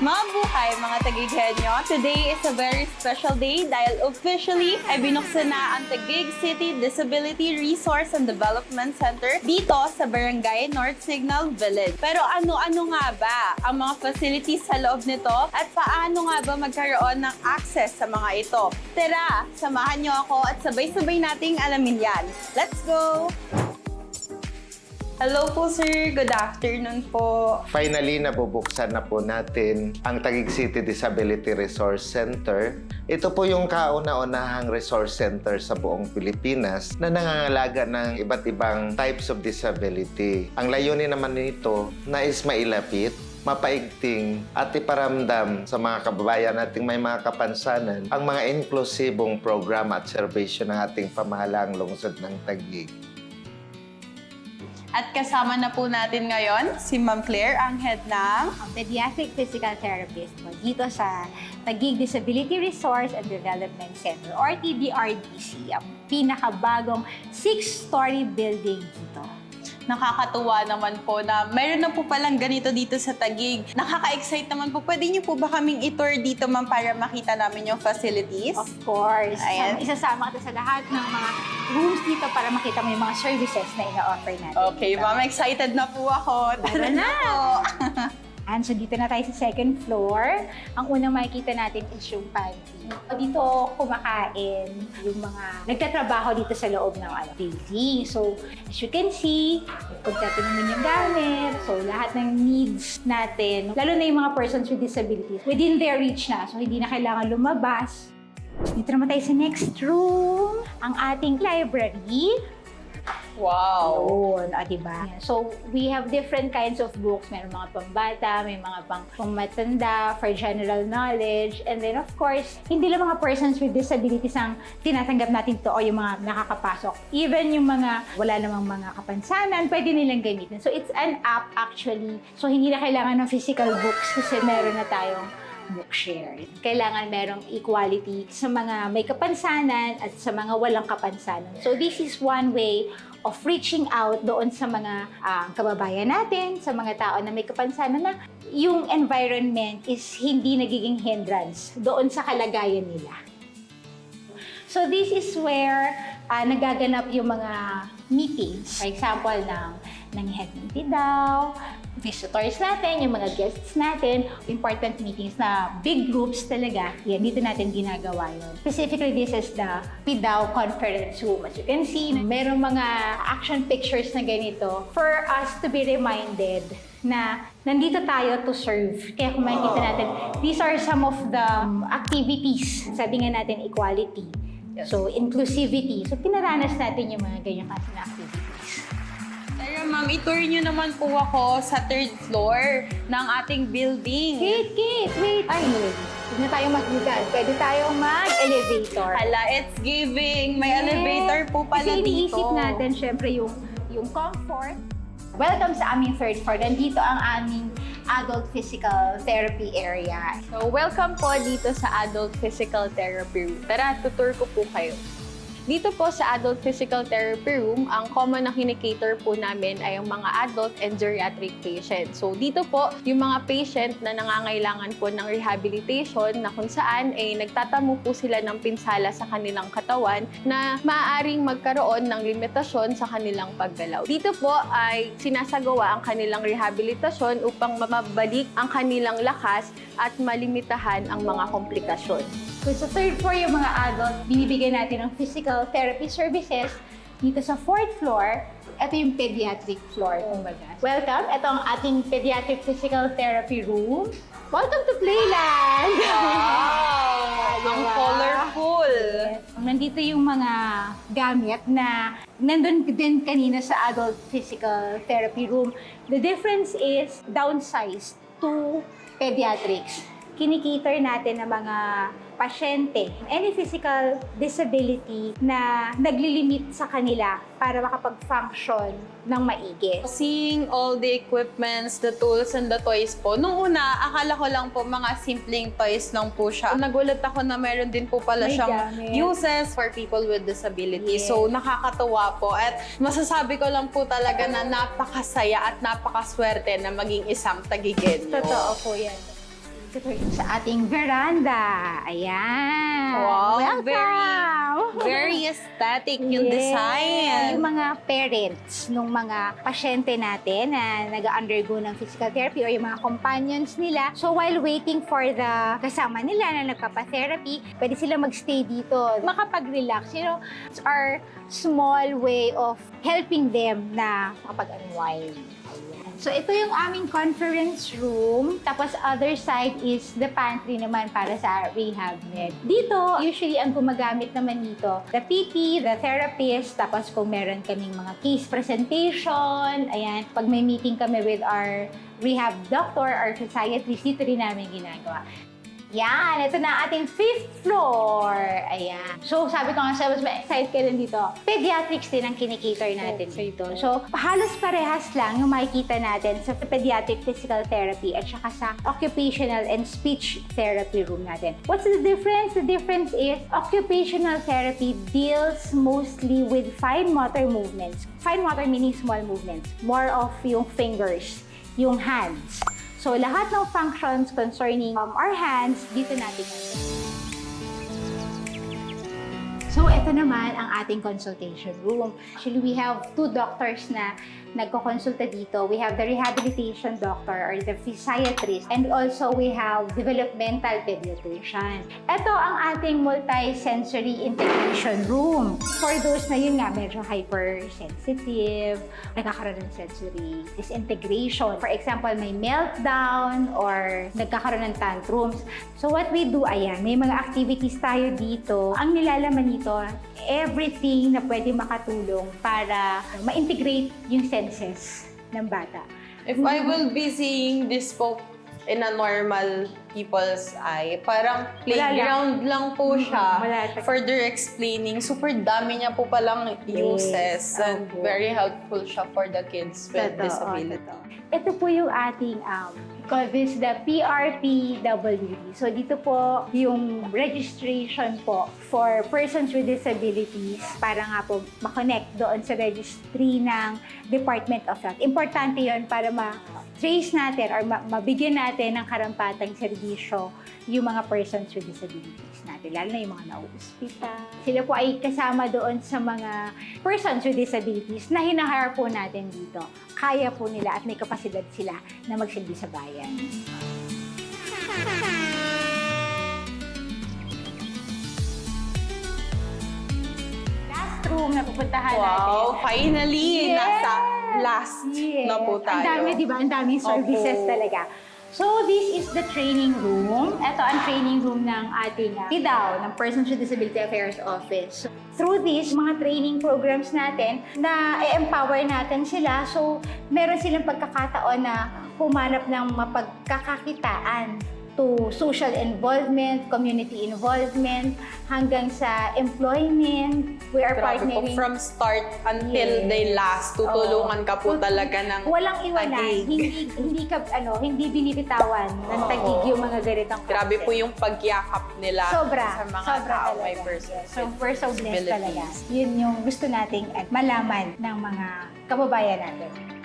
Mabuhay mga tagigenyo! Today is a very special day dahil officially ay binuksan na ang Taguig City Disability Resource and Development Center dito sa Barangay North Signal Village. Pero ano-ano nga ba ang mga facilities sa loob nito at paano nga ba magkaroon ng access sa mga ito? Tara, samahan niyo ako at sabay-sabay nating alamin yan. Let's go! Hello po sir, good afternoon po. Finally, nabubuksan na po natin ang Taguig City Disability Resource Center. Ito po yung kauna-unahang resource center sa buong Pilipinas na nangangalaga ng iba't ibang types of disability. Ang layunin naman nito nais mailapit mapaigting at iparamdam sa mga kababayan nating may mga kapansanan ang mga inklusibong programa at serbisyo ng ating pamahalaang lungsod ng Taguig. At kasama na po natin ngayon si Ma'am Claire, ang head ng ang pediatric physical therapist po dito sa Taguig Disability Resource and Development Center or TDRDC, ang pinakabagong six-story building dito. Nakakatuwa naman po na mayroon na po palang ganito dito sa Tagig. Nakaka-excite naman po. Pwede niyo po ba kaming itour dito ma'am para makita namin yung facilities? Of course, Ayan. um, isasama kita sa lahat ng mga rooms dito para makita mo yung mga services na ina-offer natin. Okay, dito. ma'am, excited na po ako. Tara na! po. And so dito na tayo sa second floor. Ang unang makikita natin is yung pantry. Dito kumakain yung mga nagtatrabaho dito sa loob ng ano, building. So as you can see, kompleto naman yung gamit. So lahat ng needs natin, lalo na yung mga persons with disabilities, within their reach na. So hindi na kailangan lumabas. Dito naman tayo sa next room, ang ating library. Wow. Yun, o diba? So, we have different kinds of books. Meron mga pambata, may mga pang pangmatanda, for general knowledge. And then, of course, hindi lang mga persons with disabilities ang tinatanggap natin to o yung mga nakakapasok. Even yung mga wala namang mga kapansanan, pwede nilang gamitin. So, it's an app actually. So, hindi na kailangan ng physical books kasi meron na tayong bookshare. Kailangan merong equality sa mga may kapansanan at sa mga walang kapansanan. So this is one way of reaching out doon sa mga ah, kababayan natin, sa mga tao na may kapansanan na yung environment is hindi nagiging hindrance doon sa kalagayan nila. So this is where ah, nagaganap yung mga meetings. For example, ng, ng head ng daw, visitors natin, yung mga guests natin, important meetings na big groups talaga, yan, dito natin ginagawa yun. Specifically, this is the PIDAW conference room. As you can see, merong mga action pictures na ganito for us to be reminded na nandito tayo to serve. Kaya kung makikita natin, these are some of the um, activities. Sabi nga natin, equality. So, inclusivity. So, pinaranas natin yung mga ganyang klase na activities. Ma'am, itour niyo naman po ako sa third floor ng ating building. Kate, Kate, wait! Ay, huwag na tayo magbigan. Pwede tayong mag-elevator. Hala, it's giving. May Yes. elevator po pala Kasi dito. iniisip natin, syempre, yung, yung comfort. Welcome sa aming third floor. Nandito ang aming adult physical therapy area. So, welcome po dito sa Adult Physical Therapy. Tara, tutur ko po kayo. Dito po sa Adult Physical Therapy Room, ang common na kinikater po namin ay ang mga adult and geriatric patients. So dito po, yung mga patient na nangangailangan po ng rehabilitation na kung saan ay nagtatamo po sila ng pinsala sa kanilang katawan na maaaring magkaroon ng limitasyon sa kanilang paggalaw. Dito po ay sinasagawa ang kanilang rehabilitasyon upang mamabalik ang kanilang lakas at malimitahan ang mga komplikasyon. So sa third floor, yung mga adult, binibigay natin ng physical therapy services. Dito sa fourth floor, ito yung pediatric floor, kumbaga. Welcome, ito ang ating pediatric physical therapy room. Welcome to Playland! Wow! Ang Diba? colorful! Yes. Nandito yung mga gamit na nandun din kanina sa adult physical therapy room. The difference is downsized to pediatrics. Kinikater natin ng mga pasyente, any physical disability na naglilimit sa kanila para makapag-function ng maigi. Seeing all the equipments, the tools, and the toys po, nung una, akala ko lang po mga simpleng toys lang po siya. Nagulat ako na meron din po pala May siyang gamit. uses for people with disability. Yes. So, nakakatuwa po. At masasabi ko lang po talaga na napakasaya at napakaswerte na maging isang tagigenyo. Totoo po yan. Sa ating veranda. Ayan. Wow, Welcome! very- Very aesthetic yung Yes. design. Yung mga parents ng mga pasyente natin na nag-undergo ng physical therapy or yung mga companions nila. So while waiting for the kasama nila na nagpapa-therapy, pwede sila magstay dito, makapag-relax. You know, it's our small way of helping them na makapag-unwind. So ito yung aming conference room. Tapos other side is the pantry naman para sa rehab med. Dito, usually ang gumagamit naman dito, the PT, the therapist, tapos kung meron kaming mga case presentation, ayan, pag may meeting kami with our rehab doctor or psychiatrist, dito rin namin ginagawa. Yan, ito na ating fifth floor. Ayan. So, sabi ko nga sa mas excited ka rin dito. Pediatrics din ang kinikater natin Okay dito. So, halos parehas lang yung makikita natin sa pediatric physical therapy at saka sa occupational and speech therapy room natin. What's the difference? The difference is occupational therapy deals mostly with fine motor movements. Fine motor meaning small movements. More of yung fingers, yung hands. So, lahat ng functions concerning um, our hands, dito natin. So, ito naman ang ating consultation room. Actually, we have two doctors na nagko-consulta dito. We have the rehabilitation doctor or the physiatrist and also we have developmental pediatrician. Ito ang ating multi-sensory integration room. For those na yun nga, medyo hypersensitive, nagkakaroon ng sensory disintegration. For example, may meltdown or nagkakaroon ng tantrums. So what we do, ayan, may mga activities tayo dito. Ang nilalaman nito, everything na pwede makatulong para ma-integrate yung senses ng bata. If I will be seeing this po in a normal people's eye, parang playground lang po siya. Wala siya. Further explaining, super dami niya po palang uses and opo. very helpful siya for the kids with Totoo, disability. totoo. Ito po yung ating um, call this the PRPWD. So dito po yung registration po for persons with disabilities para nga po makonect doon sa registry ng Department of Health. Importante yon para ma-trace natin or ma- mabigyan natin ng karampatang serbisyo yung mga persons with disabilities natin, lalo na yung mga nauuspita. Sila po ay kasama doon sa mga persons with disabilities na hinahire po natin dito. Kaya po nila at may kapasidad sila na magsilbi sa bayan. Last room na pupuntahan natin. Wow, finally, Yes! nasa last Yes. na po tayo. Ang dami, di ba? Ang daming services Opo. talaga. So, this is the training room. Ito ang training room ng ating uh, PIDAO, ng Persons with Disability Affairs Office. Through this, mga training programs natin, na empower natin sila. So, meron silang pagkakataon na humanap ng mapagkakakitaan to social involvement, community involvement, hanggang sa employment. We are Grabe po, partnering from start until Yes. they last, tutulungan ka po talaga ng Walang iwanan. tagig. Hindi hindi ka ano, hindi binibitawan ng Oo. tagig yung mga ganitong Grabe concept. po yung pagyakap nila Sobra. sa mga sobra tao talaga. may persons So, we're so blessed talaga. Yun yung gusto nating at malaman ng mga kababayan natin.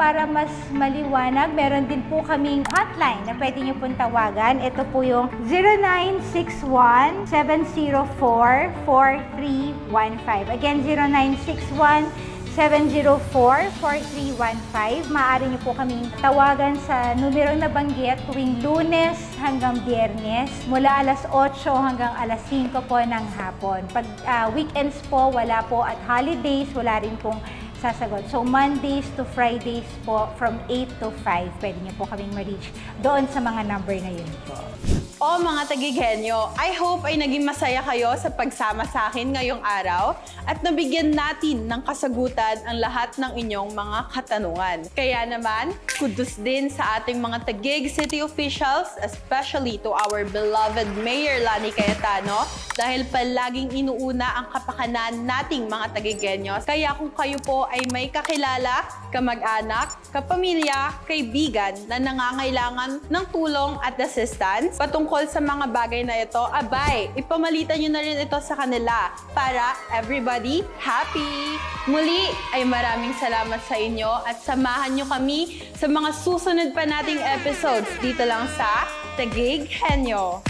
Para mas maliwanag, meron din po kaming hotline na pwede niyo pong tawagan. Ito po yung 0961-704-4315. Again, 0961-704-4315. Maaari niyo po kaming tawagan sa numerong nabanggit tuwing lunes hanggang biyernes mula alas 8 hanggang alas 5 po ng hapon. Pag ah, weekends po, wala po at holidays, wala rin pong sasagot. So, Mondays to Fridays po, from 8 to 5, pwede niyo po kaming ma-reach doon sa mga number na yun po. O mga tagigenyo, I hope ay naging masaya kayo sa pagsama sa akin ngayong araw at nabigyan natin ng kasagutan ang lahat ng inyong mga katanungan. Kaya naman, kudos din sa ating mga Taguig City officials, especially to our beloved Mayor Lani Cayetano dahil palaging inuuna ang kapakanan nating mga Tagigenyos. Kaya kung kayo po ay may kakilala, kamag-anak, kapamilya, kaibigan na nangangailangan ng tulong at assistance patungkol tungkol sa mga bagay na ito, abay, ipamalitan nyo na rin ito sa kanila para everybody happy! Muli ay maraming salamat sa inyo at samahan nyo kami sa mga susunod pa nating episodes dito lang sa Tagig Henyo.